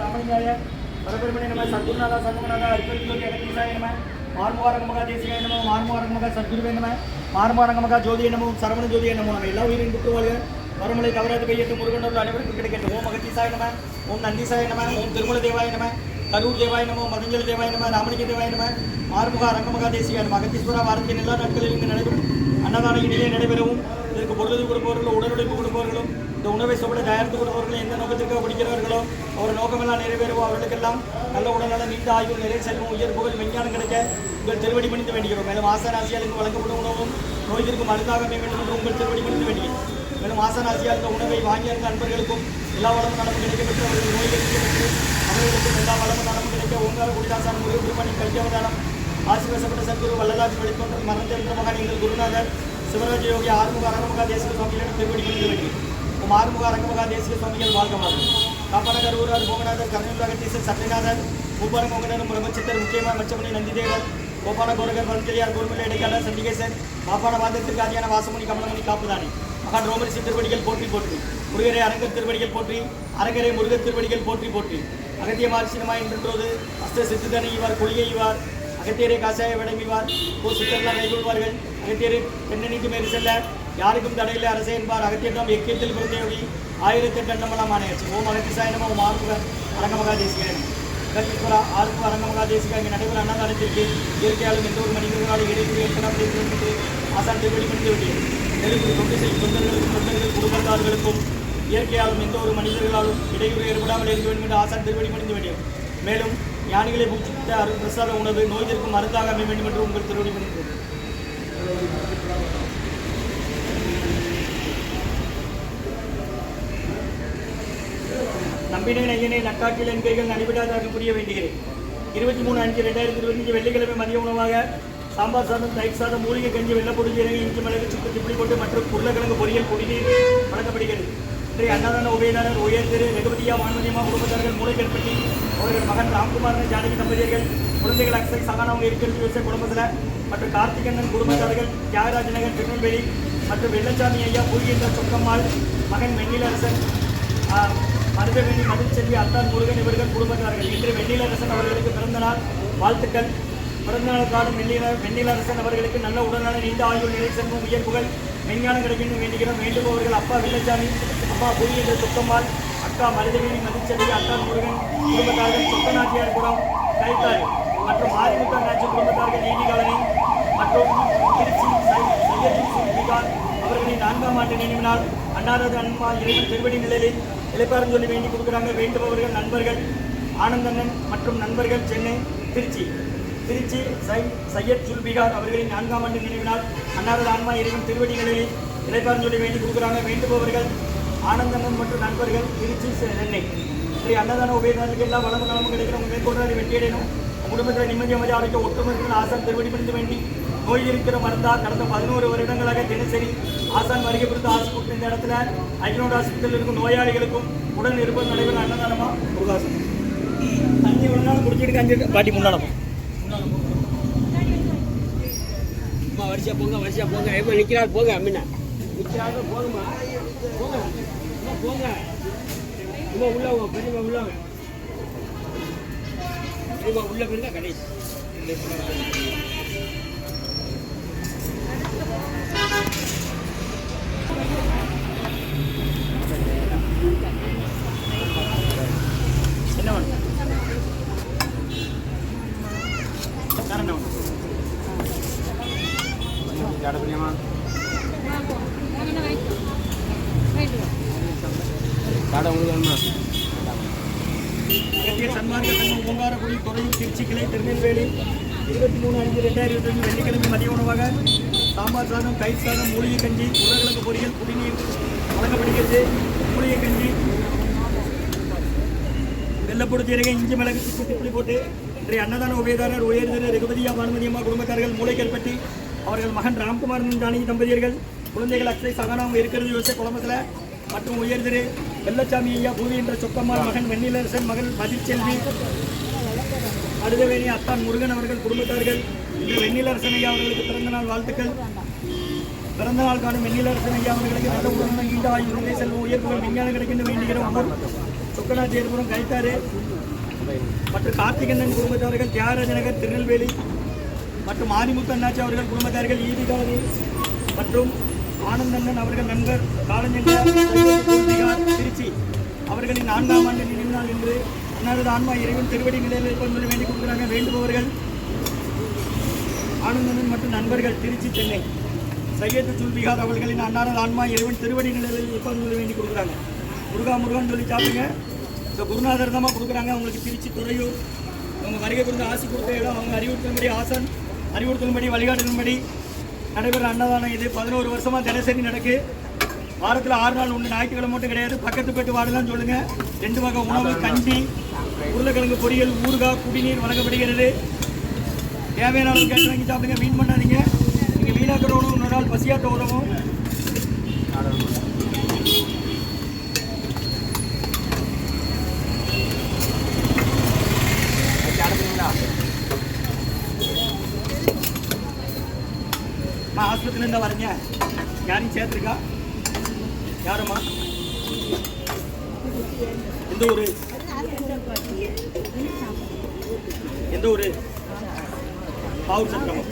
ராமலிங்காய பரபெருமணி நம சத்குருநாதா சண்முகநாதா அற்பெருஞ்சோதி அகத்தீசாய நம மார்முவாரங்கமகா தேசிகாய நம மார்முவாரங்கமகா சத்குருவே நம மார்முவாரங்கமகா நம சரவண ஜோதிய நமோ நம்ம எல்லா உயிரின் புற்று வாழ்க வரமலை தவறாது பெய்யட்டும் அனைவருக்கும் கிடைக்கட்டும் ஓம் அகத்தீசாய நம ஓம் நந்திசாய நம ஓம் திருமல தேவாய நம கரூர் தேவாய நம மதஞ்சல் தேவாய நம ராமலிங்க தேவாய நம ஆறுமுக ரங்கமகா தேசிகாய நம அகத்தீஸ்வரா வாரத்தின் எல்லா நாட்களிலும் இங்கு நடைபெறும். அன்னதான இடையே நடைபெறவும். பொருளுக்கு கொடுப்பவர்களோ கொடுப்பவர்களும் உடல் கொடுப்பவர்களும் இந்த உணவை சாப்பிட தயாரித்து கொடுப்பவர்களும் எந்த நோக்கத்திற்காக படிக்கிறவர்களோ அவர் நோக்கமெல்லாம் நிறைவேறுவோ அவர்களுக்கெல்லாம் நல்ல உடல்நல நீண்ட ஆய்வு நிலை செல்வம் உயர் புகழ் விஞ்ஞானம் கிடைக்க உங்கள் திருவடி பணிந்து வேண்டுகிறோம். மேலும் ஆசனாசியாளுக்கு வழங்கப்படும் உணவும் நோய்க்கு மருந்தாக அமைய வேண்டும் என்று உங்கள் திருவடி பணிந்து வேண்டுகிறோம். மேலும் ஆசனாசியால் இந்த உணவை வாங்கியிருந்த நண்பர்களுக்கும் எல்லா வளமும் நலமும் கிடைக்கப்பட்டு அவர்கள் நோய் கிடைக்க அவர்களுக்கும் எல்லா வளமும் நலமும் கிடைக்க ஓங்கார குடிதாசான முருகன் கல்யாணம் கல்யாவதானம் ஆசீர்வசப்பட்ட சத்குரு வல்லதாசி வழித்தோன்றல் மரணத்திருந்த மகன் எங்கள் குருநாதர் சிவராஜ யோகி ஆறுமுக அரங்கமகா தேசிய சுவாமிகளிடம் திருவடி பணிந்து ஆறுமுக அரங்கமுக தேசிய சுவாமிகள் வாழ்க வாழ்க காப்பனகர் ஊரார் போகநாதர் கருணாகத்தீசர் சத்யநாதன் மூப்பர மோகனர் பிரபஞ்சத்தர் முக்கியமான மச்சமணி நந்திதேவர் கோபால கோரகர் வந்திரியார் பொறுமையில் இடைக்கால சண்டிகேசன் பாப்பான வாதத்திற்கு ஆதியான வாசமணி கமலமணி காப்புதானி. மகான் ரோமரிசி திருவடிகள் போற்றி போற்றி. முருகரை அரங்கத் திருவடிகள் போற்றி அரங்கரை முருக திருவடிகள் போற்றி போற்றி. அகத்திய மார்சினமாய் நின்றோது அஸ்த சித்துதனை இவர் கொள்கை இவர் அகத்தியரை காசாய விளங்குவார் ஓ சித்தர்லாம் கைகொள்வார்கள். அகத்தியரை பெண்ணணிக்கு மேறி செல்ல யாருக்கும் தடையில்லை அரசே என்பார். அகத்தியம் எக்கியத்தில் பிரதேவி ஆயிரத்தி எட்டு அண்டமலாம் ஆணையாச்சு ஓம் அகத்திசாயனமோ ஓம் ஆறுமுக அரங்கமகா தேசிகன் கல்விஸ்வரா ஆறுமுக அரங்கமகா தேசிக இங்கே நடைபெறும் அன்னதானத்திற்கு இயற்கையாலும் எந்த ஒரு மனிதர்களால் இடைவெளி ஏற்படாமல் என்று ஆசான் திருவடி மனித வேண்டியது நெருப்பு தொண்டு செய்யும் தொண்டர்களுக்கும் தொண்டர்கள் குடும்பத்தார்களுக்கும் இயற்கையாலும் எந்த ஒரு மனிதர்களாலும் இடையூறு ஏற்படாமல் இருக்க வேண்டும் என்று ஆசான் திருவடி முடிந்து வேண்டும் மேலும் ஞானிகளை பூஜித்த அருள் பிரசாத உணவு நோய் தீர்க்கும் மருந்தாக அமைய வேண்டும் என்று உங்கள் திருவடி மனித நம்பினேன் ஐயனை நக்காட்டில் என் கைகள் நடைபெறாதாக புரிய வேண்டுகிறேன். இருபத்தி மூணு அஞ்சு ரெண்டாயிரத்தி இருபத்தஞ்சு வெள்ளிக்கிழமை மதிய உணவாக சாம்பார் சாதம் தயிர் சாதம் மூலிகை கஞ்சி வெள்ளப்பொடி இறங்கி இஞ்சி மிளகு சுக்கு திப்பிலி போட்டு மற்றும் உருளைக்கிழங்கு பொரியல் குடிநீர் வழங்கப்படுகிறது. இன்றைய அன்னதான உபயதாரர் உயர் திரு ரகுபதியா வான்மதியமா குடும்பத்தார்கள் மூளைக்கற்பட்டி அவர்கள் மகன் ராம்குமார் ஜானகி தம்பதியர்கள் குழந்தைகள் அக்சல் சகானவங்க இருக்கிறது விவசாய குடும்பத்தில். மற்றும் கார்த்திகண்ணன் குடும்பத்தார்கள் தியாகராஜ நகர் திருநெல்வேலி மற்றும் வெள்ளச்சாமி ஐயா பூர்கேந்திர சொக்கம்மாள் மகன் வெண்ணிலரசன் மருதவேணி மதுச்செல்வி அத்தான் முருகன் இவர்கள் குடும்பத்தார்கள். இன்று வெண்ணிலரசன் அவர்களுக்கு பிறந்த நாள். வாழ்த்துக்கள். பிறந்தநாள் காணும் வெண்ணில வெண்ணிலரசன் அவர்களுக்கு நல்ல உடல்நல நீண்ட ஆயுள் நிலை செல்வம் உயர்வுகள் புகழ் விஞ்ஞானம் கிடைக்கணும் வேண்டுகிறோம் வேண்டுபவர்கள் அப்பா வெள்ளச்சாமி அம்மா புரியன்ற சுக்கம்மாள் அக்கா மருதவேணி மதிச்செல்வி அக்கா முருகன் குடும்பத்தார்கள் சொக்கநாச்சியார் குடம் கைத்தாறு மற்றும் ஆதிமுக நாச்சி குடும்பத்தார்கள் நீதி காலனி மற்றும் திருச்சி சை- அவர்களின் நான்காம் ஆண்டு நினைவு நாள் அன்னாரது அன்பா இறைவன் திருவடி நிலையில் இளைப்பாரம் சொல்லி வேண்டி கொடுக்குறாங்க. வேண்டுபவர்கள் நண்பர்கள் ஆனந்தண்ணன் மற்றும் நண்பர்கள் சென்னை திருச்சி. திருச்சி சை சையத் சுல்பிகார் அவர்களின் நான்காம் ஆண்டு நினைவினால் அன்னாரது ஆன்மா இறைவன் திருவடி நிலையில் சொல்லி வேண்டி கொடுக்குறாங்க. வேண்டுபவர்கள் ஆனந்தண்ணன் மற்றும் நண்பர்கள் திருச்சி சென்னை. ஸ்ரீ அன்னதான உபயோகங்களுக்கு எல்லா வளமும் நலமும் கிடைக்கிற உங்கள் மேற்கொண்டு வெற்றியடையணும் குடும்பத்தில் நிம்மதி மதி ஆரோக்கிய ஒட்டுமொத்த ஆசான் திருவடிப்படுத்த வேண்டி நோய் இருக்கிற மருந்தார் கடந்த பதினோரு வருடங்களாக தினசரி ஆசான் வருகை கொடுத்து ஆசை கொடுத்த இந்த இடத்துல அகிலோட ஆஸ்பத்திரியில் இருக்கும் நோயாளிகளுக்கும் உடல் இருப்பது நடைபெறும் அன்னதானமா? உருவாசம் தண்ணி ஒரு நாள் குடிச்சிட்டு அஞ்சு பாட்டி முன்னாலும் வரிசையா போங்க வரிசையா போங்க. எப்போ நிற்கிறாள் போங்க அம்மினா நிற்கிறாங்க போகுமா போங்க. போங்க அம்மா உள்ள வாங்க, பெரியம்மா உள்ள வாங்க. உள்ள போயிருந்தா கணேஷ் கட்டிய சன்மார்க்க சங்கம் பூங்காரக்குடி துறையூர் திருச்சி கிளை திருநெல்வேலி. இருபத்தி மூணு அஞ்சு ரெண்டாயிரத்தி இருபத்தஞ்சு வெள்ளிக்கிழமை மதிய உணவாக சாம்பார் சாதம் தயிர் சாதம் மூலிகை கஞ்சி உருளைக்கிழங்கு பொரியல் குடிநீர் வழங்கப்படுகிறது. மூலிகை கஞ்சி வெள்ளப்பொடி இஞ்சி மிளகு சுக்கு திப்பிலி போட்டு இன்றைய அன்னதான உபயதாரர் உயர்திரு ரகுபதியா பானுமதியம்மா குடும்பத்தார்கள் மூளைக்கற்பட்டி அவர்கள் மகன் ராம்குமார் ஜானகி தம்பதியர்கள் குழந்தைகள் அக்ஷய் சகானாவும் இருக்கிறது யோசிச்ச குழம்பத்தில் மற்றும் உயர்திரு வெள்ளச்சாமி ஐயா பூவி என்ற சொக்கம்மாள் மகன் வெண்ணிலரசன் மகள் மதிச்செல்வி மருதவேணி அத்தான் முருகன் அவர்கள் குடும்பத்தார்கள். இன்று வெண்ணிலரசன் ஐயா அவர்களுக்கு பிறந்த நாள் வாழ்த்துக்கள். பிறந்த நாள் காணும் வெண்ணிலரசன் ஐயா அவர்களுக்கு நல்ல உடம்பு ஈண்ட ஆயுள் நிலை செல்வம் உயர்வுகள் விஞ்ஞானம் கிடைக்கின்ற வேண்டுகிறோம் சொக்கநாச்சியபுரம் கைத்தாறு மற்றும் கார்த்திகண்ணன் குடும்பத்தார்கள் தியாகராஜநகர் திருநெல்வேலி மற்றும் ஆதிமுத்து அண்ணாச்சி அவர்கள் குடும்பத்தார்கள் ஈதிகாரி மற்றும் ஆனந்தண்ணன் அவர்கள் நண்பர் காலஞ்சென்ற திருச்சி அவர்களின் நான்காம் ஆண்டு நினைவு நாள் என்று அன்னாரது ஆன்மா இறைவன் திருவடி நிலையில் கொண்டு வேண்டி கொடுக்குறாங்க வேண்டுபவர்கள் ஆனந்தனன் மற்றும் நண்பர்கள் திருச்சி சென்னை. சையத்து சுல்பிகார் அவர்களின் அன்னாரது ஆன்மா இறைவன் திருவடி நிலையில் கொண்டு வேண்டி கொடுக்குறாங்க முருகா முருகன் சொல்லி சாப்பிடுங்க. இந்த குருநாதர் தான் கொடுக்குறாங்க. அவங்களுக்கு திருச்சி துறையூர் அவங்க வருகை கொடுத்து ஆசி கொடுத்த இடம் அவங்க அறிவுறுத்தும்படி ஆசன் அறிவுறுத்தல்படி வழிகாட்டும்படி நடைபெற அன்னதானம். இது பதினோரு வருஷமாக தினசரி நடக்கு. வாரத்தில் ஆறு நாள் உண்டு ஞாயிற்றுக்கிழமை மட்டும் கிடையாது. பக்கத்து போயிட்டு வாடலாம்னு சொல்லுங்கள் ரெண்டு வகை உணவு கஞ்சி உருளைக்கிழங்கு பொரியல் ஊறுகாய் குடிநீர் வழங்கப்படுகிறது. தேவையான அளவு கேட்டு வாங்கி சாப்பிடுங்க. மீன் பண்ணாதீங்க. நீங்கள் வீணாக்கிற உணவு இன்னொரு நாள் பசியாட்ட உதவும். நான் ஆஸ்பத்திரியிலேருந்து வரீங்க. யாரையும் சேர்த்துருக்கா? யாரம்மா? எந்த ஊர்? எந்த ஊர்? பாவூர் சத்திரம்.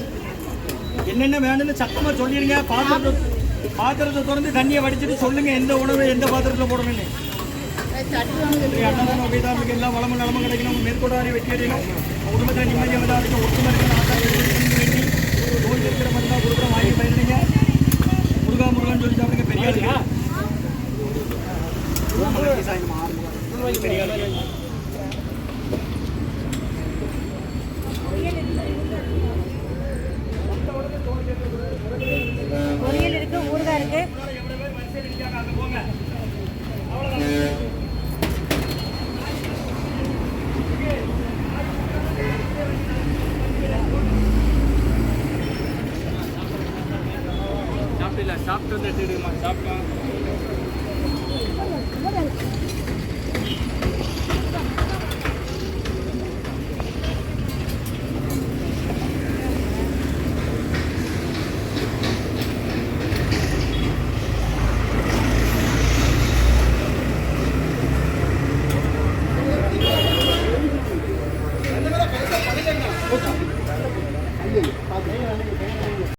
என்னென்ன வேணும்னு சத்தமாக சொல்லிடுங்க பாத்திரத்தை பாத்திரத்தை திறந்து தண்ணியை வடிச்சிட்டு சொல்லுங்க. எந்த உணவு எந்த பாத்திரத்தில் போடணும்னு. சரி, அன்னதானம் உபயதாரர்களுக்கு எல்லாம் வளமும் நலமும் கிடைக்கணும். மேற்கொண்டாரி வெற்றி அடையணும். குடும்பத்தில் நிம்மதியாக வந்தால் இருக்க ஒற்றுமை இருக்க ஆசாரம் வேண்டி நோய் இருக்கிற மாதிரி தான் கொடுக்குறோம் வாங்கி பயணிங்க முருகா முருகான்னு சொல்லி சாப்பிடுங்க. பெரிய பொரியல் இருக்கு ஊறுகாய் இருக்கு சாப்பிட்டு சாப்பிட்டு வந்து சாப்பிட்டோம். didn't.